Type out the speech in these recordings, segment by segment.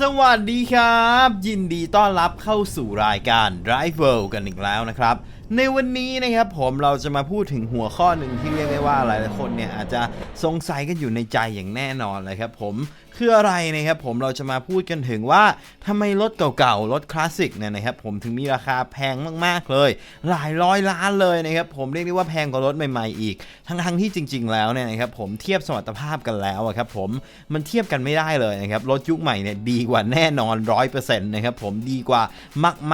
สวัสดีครับ ยินดีต้อนรับเข้าสู่รายการ Drive World กันอีกแล้วนะครับ ในวันนี้นะครับผมเราจะมาพูดถึงหัวข้อหนึ่งที่เรียกได้ว่าหลายๆคนเนี่ยอาจจะสงสัยกันอยู่ในใจอย่างแน่นอนเลยครับผม คืออะไรนะครับผมเราจะมาพูดกันถึงว่าทำไมรถเก่าๆ รถคลาสสิกเนี่ยนะครับผมถึงมีราคาแพงมากๆเลย หลายร้อยล้านเลยนะครับผมเรียกได้ว่าแพงกว่ารถใหม่ๆอีก ทั้งๆที่จริง ๆ แล้วเนี่ยนะครับผมเทียบสมรรถภาพกันแล้วอะครับผมมันเทียบกันไม่ได้เลยนะครับรถยุคใหม่เนี่ยดีกว่าแน่นอนร้อยเปอร์เซ็นต์นะครับผมดีกว่า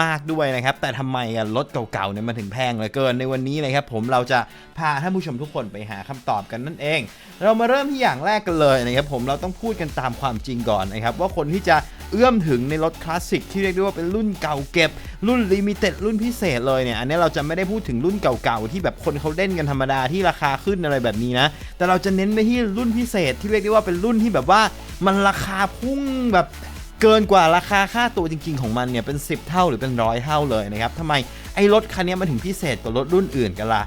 มากๆด้วยนะครับแต่ทำไมอะรถเก่าๆเนี่ยมันถึงแพงเหลือเกินในวันนี้นะครับผมเราจะพาท่านผู้ชมทุกคนไปหาคำตอบกันนั่นเอง เรามาเริ่มที่อย่างแรกกันเลยนะครับผมเราต้องพูดกันตามความจริงก่อนนะครับ ว่าคนที่จะเอื้อมถึงในรถคลาสสิกที่เรียกได้ว่าเป็นรุ่นเก่าเก็บ รุ่นลิมิเต็ดรุ่นพิเศษเลยเนี่ย อันนี้เราจะไม่ได้พูดถึงรุ่นเก่าๆ ที่แบบคนเขาเล่นกันธรรมดาที่ราคาขึ้นอะไรแบบนี้นะ แต่เราจะเน้นไปที่รุ่นพิเศษที่เรียกได้ว่าเป็นรุ่นที่แบบว่ามันราคาพุ่งแบบเกินกว่าราคาค่าตัวจริง ๆ ของมันเนี่ยเป็น 10 เท่าหรือเป็นร้อยเท่าเลยนะครับทำไมไอ้รถคันนี้มันถึงพิเศษกว่ารถรุ่นอื่นกันล่ะ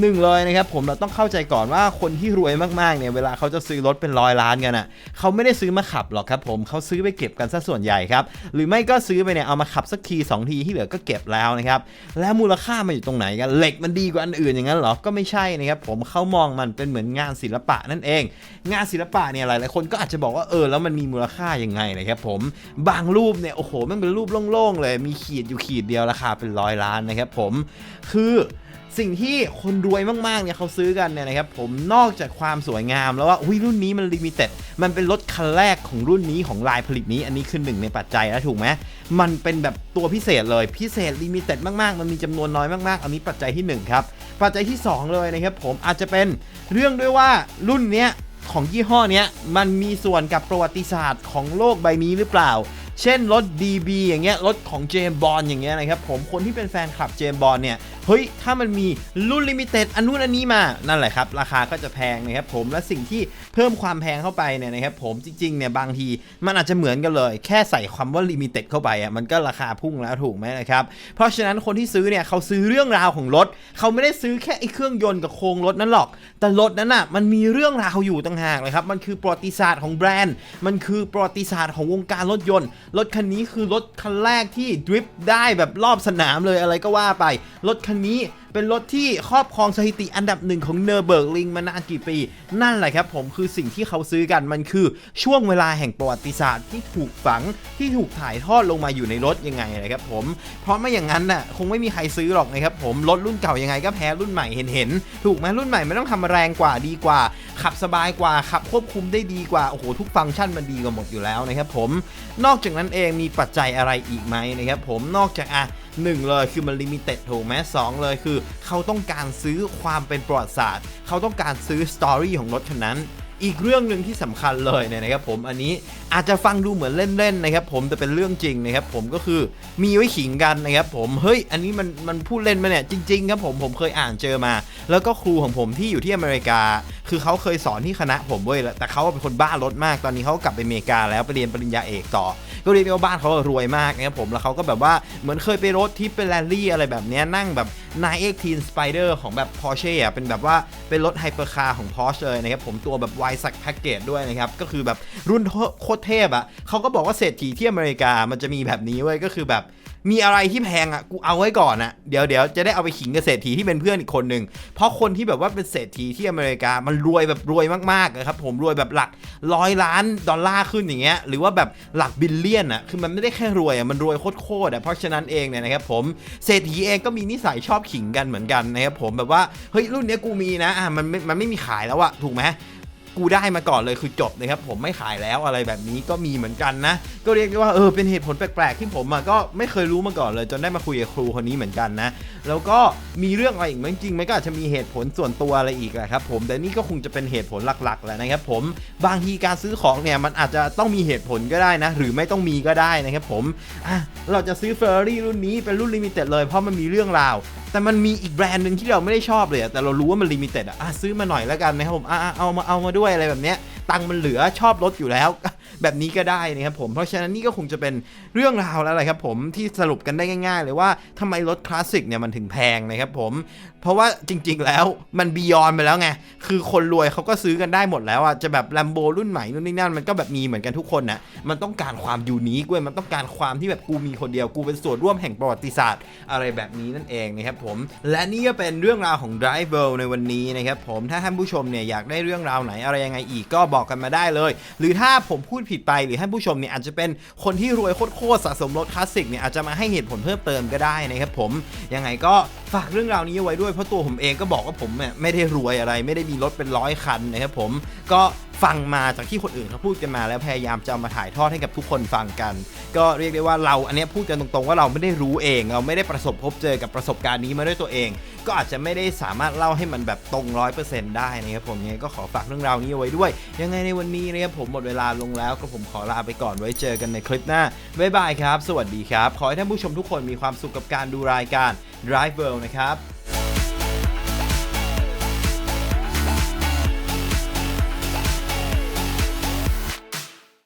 หนึ่งเลยนะครับผมเราต้องเข้าใจก่อนว่าคนที่รวยมากๆเนี่ยเวลาเขาจะซื้อรถเป็นร้อยล้านกันอะเขาไม่ได้ซื้อมาขับหรอกครับผมเขาซื้อไปเก็บกันซะส่วนใหญ่ครับหรือไม่ก็ซื้อไปเนี่ยเอามาขับสักทีสองทีที่เหลือก็เก็บแล้วนะครับแล้วมูลค่ามันอยู่ตรงไหนกันเหล็กมันดีกว่าอันอื่นอย่างนั้นหรอก็ไม่ใช่นะครับผมเขามองมันเป็นเหมือนงานศิลปะนั่นเอง งานศิลปะเนี่ยหลายๆคนก็อาจจะบอกว่าเออแล้วมันมีมูลค่ายังไงนะครับผมบางรูปเนี่ยโอ้โหมันเป็นรูปโล่งๆเลยมีขีดอยู่ขีดเดียวราคาเป็นร้อยล้านนะครับผมคือ สิ่งที่คนรวยมากๆเนี่ยเขาซื้อกันเนี่ยนะครับผมนอกจากความสวยงามแล้วว่าอุ้ยรุ่นนี้มันลิมิเต็ดมันเป็นรถคันแรกของรุ่นนี้ของลายผลิตนี้อันนี้คือหนึ่งในปัจจัยแล้วถูกไหมมันเป็นแบบตัวพิเศษเลยพิเศษลิมิเต็ดมากๆ มันมีจำนวนน้อยมากๆ อันนี้ปัจจัยที่หนึ่งครับ ปัจจัยที่สองเลยนะครับผมอาจจะเป็นเรื่องด้วยว่ารุ่นเนี้ยของยี่ห้อเนี้ยมันมีส่วนกับประวัติศาสตร์ของโลกใบนี้หรือเปล่า เช่นรถ DB อย่างเงี้ยรถของเจมบอลอย่างเงี้ยนะครับผมคนที่เป็นแฟนคลับเจมบอลเนี่ย เฮ้ย ถ้ามันมีรุ่นลิมิเต็ดอันนู้นอันนี้มา นั่นแหละครับ ราคาก็จะแพงนะครับผม และสิ่งที่เพิ่มความแพงเข้าไปเนี่ยนะครับผม จริงๆ เนี่ยบางทีมันอาจจะเหมือนกันเลย แค่ใส่คำว่าลิมิเต็ดเข้าไปอะ มันก็ราคาพุ่งแล้วถูกไหมนะครับ เพราะฉะนั้นคนที่ซื้อเนี่ยเขาซื้อเรื่องราวของรถ เขาไม่ได้ซื้อแค่ไอ้เครื่องยนต์กับโครงรถนั่นหรอก แต่รถนั้นอะ มันมีเรื่องราวอยู่ต่างหากเลยครับ มันคือประวัติศาสตร์ของแบรนด์ มันคือประวัติศาสตร์ของวงการรถยนต์ รถคันนี้คือรถคันแรกที่ดริฟต์ได้แบบรอบสนามเลยอะไรก็ว่าไป รถคันนี้ เป็นรถที่ครอบครองสถิติอันดับหนึ่งของเนอร์เบิร์กลิงมานานกี่ปี นั่นแหละครับผมคือสิ่งที่เขาซื้อกันมันคือช่วงเวลาแห่งประวัติศาสตร์ที่ถูกฝังที่ถูกถ่ายทอดลงมาอยู่ในรถยังไงนะครับผม เพราะไม่อย่างนั้นน่ะคงไม่มีใครซื้อหรอกนะครับผมรถรุ่นเก่ายังไงก็แพ้รุ่นใหม่เห็นเห็นๆถูกไหมรุ่นใหม่ไม่ต้องทำแรงกว่าดีกว่า ขับสบายกว่าขับควบคุมได้ดีกว่าโอ้โหทุกฟังก์ชันมันดีกว่าหมดอยู่แล้วนะครับผมนอกจากนั้นเองมีปัจจัยอะไรอีกไหมนะครับผมนอกจากอะหนึ่งเลยคือมันลิมิเต็ดถูกไหมสองเลยคือเขาต้องการซื้อความเป็นประวัติศาสตร์ เขาต้องการซื้อสตอรี่ของรถคันนั้น อีกเรื่องหนึ่งที่สำคัญเลยเนี่ยนะครับผมอันนี้อาจจะฟังดูเหมือนเล่นๆนะครับผมแต่เป็นเรื่องจริงนะครับผมก็คือมีไว้ขิงกันนะครับผมเฮ้ยอันนี้มันมันพูดเล่นมาเนี่ยจริง ๆ ครับผมผมเคยอ่านเจอมา แล้วก็ครูของผมที่อยู่ที่อเมริกาคือเขาเคยสอนที่คณะผมเว้ยแต่เขาเป็นคนบ้ารถมากตอนนี้เขากลับไปอเมริกาแล้วไปเรียนปริญญาเอกต่อ ก็เรียกได้ว่าบ้านเขารวยมากนะครับผมแล้วเขาก็แบบว่าเหมือนเคยไปรถที่เป็นแรลลี่อะไรแบบนี้นั่งแบบ918 Spider ของแบบ Porsche อะเป็นแบบว่าเป็นรถไฮเปอร์คาร์ของ Porsche เลยนะครับผมตัวแบบ y s a c Package ด้วยนะครับ ก็คือแบบรุ่นโคตรเทพอะเขาก็บอกว่าเศรษฐีที่อเมริกามันจะมีแบบนี้เว้ยก็คือแบบ มีอะไรที่แพงอะกูเอาไว้ก่อนอะเดี๋ยวเดี๋ยวจะได้เอาไปขิงกับเศรษฐีที่เป็นเพื่อนอีกคนหนึ่งเพราะคนที่แบบว่าเป็นเศรษฐีที่อเมริกามันรวยแบบรวยมากๆนะครับผมรวยแบบหลักร้อยล้านดอลลาร์ขึ้นอย่างเงี้ยหรือว่าแบบหลักบิลเลียนอะคือมันไม่ได้แค่รวยอะมันรวยโคตรๆอะเพราะฉะนั้นเองเนี่ยนะครับผมเศรษฐีเองก็มีนิสัยชอบขิงกันเหมือนกันนะครับผมแบบว่าเฮ้ยรุ่นเนี้ยกูมีนะอะมันไม่มันไม่มีขายแล้วอะถูกไหม กูได้มาก่อนเลยคือจบนะครับผมไม่ขายแล้วอะไรแบบนี้ก็มีเหมือนกันนะ ก็เรียกได้ว่าเออเป็นเหตุผลแปลกๆที่ผมอะก็ไม่เคยรู้มาก่อนเลย จนได้มาคุยกับครูคนนี้เหมือนกันนะ แล้วก็มีเรื่องอะไรอีกไหมจริงๆมันก็อาจจะมีเหตุผลส่วนตัวอะไรอีกแหละครับผมแต่นี่ก็คงจะเป็นเหตุผลหลักๆแหละนะครับผมบางทีการซื้อของเนี่ยมันอาจจะต้องมีเหตุผลก็ได้นะ หรือไม่ต้องมีก็ได้นะครับผมอะเราจะซื้อเฟอร์รารี่รุ่นนี้เป็นรุ่นลิมิเต็ดเลยเพราะมันมีเรื่องราว แต่มันมีอีกแบรนด์หนึ่งที่เราไม่ได้ชอบเลยอะแต่เรารู้ว่ามันลิมิเต็ดอะอะซื้อมาหน่อยแล้วกันนะครับผมเอามาเอามาด้วยอะไรแบบเนี้ยตังค์มันเหลือชอบรถอยู่แล้ว แบบนี้ก็ได้นะครับผมเพราะฉะนั้นนี่ก็คงจะเป็นเรื่องราวแล้วแหละครับผมที่สรุปกันได้ง่าย ๆ เลยว่าทำไมรถคลาสสิกเนี่ยมันถึงแพงนะครับผม เพราะว่าจริง ๆ แล้วมันบียอนไปแล้วไงคือคนรวยเขาก็ซื้อกันได้หมดแล้วอะจะแบบแลมโบรุ่นใหม่นู่นนี่นั่นมันก็แบบมีเหมือนกันทุกคนนะมันต้องการความยูนิคเว้ยมันต้องการความที่แบบกูมีคนเดียวกูเป็นส่วนร่วมแห่งประวัติศาสตร์ อะไรแบบนี้นั่นเองนะครับผม และนี่ก็เป็นเรื่องราวของ Drive World ในวันนี้นะครับผมถ้าท่านผู้ชมเนี่ยอยากได้เรื่องราวไหนอะไรยังไงอีกก็บอกกันมาได้เลย หรือถ้าผมพูดผิดไปหรือท่านผู้ชมเนี่ยอาจจะเป็นคนที่รวยโคตรๆสะสมรถคลาสสิกเนี่ยอาจจะมาให้เหตุผลเพิ่มเติมก็ได้นะครับผมยังไงก็ฝากเรื่องราวนี้ไว้ด้วยเพราะตัวผมเองก็บอกว่าผมเนี่ยไม่ได้รวยอะไร ไม่ได้มีรถเป็นร้อยคันนะครับผมก็ ฟังมาจากที่คนอื่นเขาพูดกันมาแล้วพยายามจะเอามาถ่ายทอดให้กับทุกคนฟังกัน ก็เรียกได้ว่าเราอันนี้พูดกันตรงๆว่าเราไม่ได้รู้เอง เราไม่ได้ประสบพบเจอกับประสบการณ์นี้มาด้วยตัวเอง ก็อาจจะไม่ได้สามารถเล่าให้มันแบบตรงร้อยเปอร์เซ็นต์ได้นะครับผมยังไงก็ขอฝากเรื่องราวนี้เอาไว้ด้วย ยังไงในวันนี้นะครับผมหมดเวลาลงแล้วก็ผมขอลาไปก่อนไว้เจอกันในคลิปหน้าบ๊ายบายครับ สวัสดีครับ ขอให้ท่านผู้ชมทุกคนมีความสุขกับการดูรายการ Drive World นะครับ